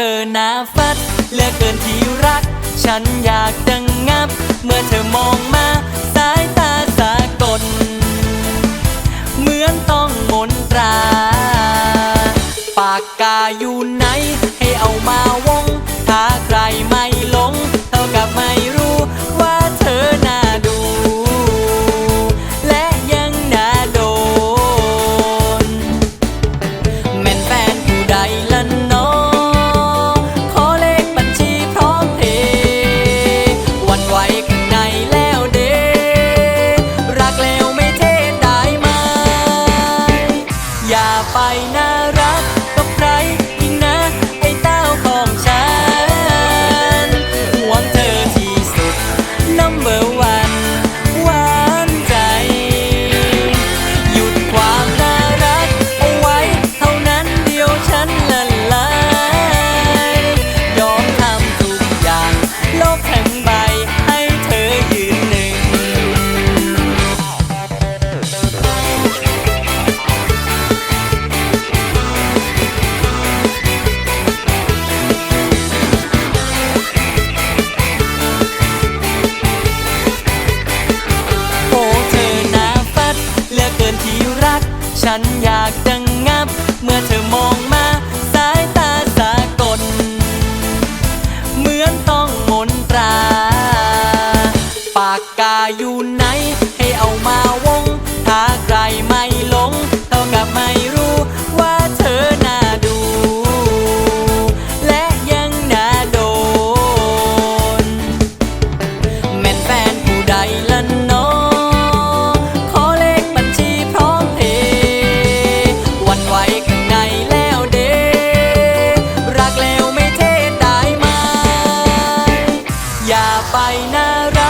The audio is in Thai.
ธอน่าฟัดเลือเกินที่รัก ฉันอยากจะงับ เมื่อเธอมองมา สายตาสากล เหมือนต้องมนตรา ปากกาอยู่ไหน ให้เอามาวง ถ้าใครไม่ vaina. ฉันอยากดังงับ เมื่อเธอมอง น่ารัก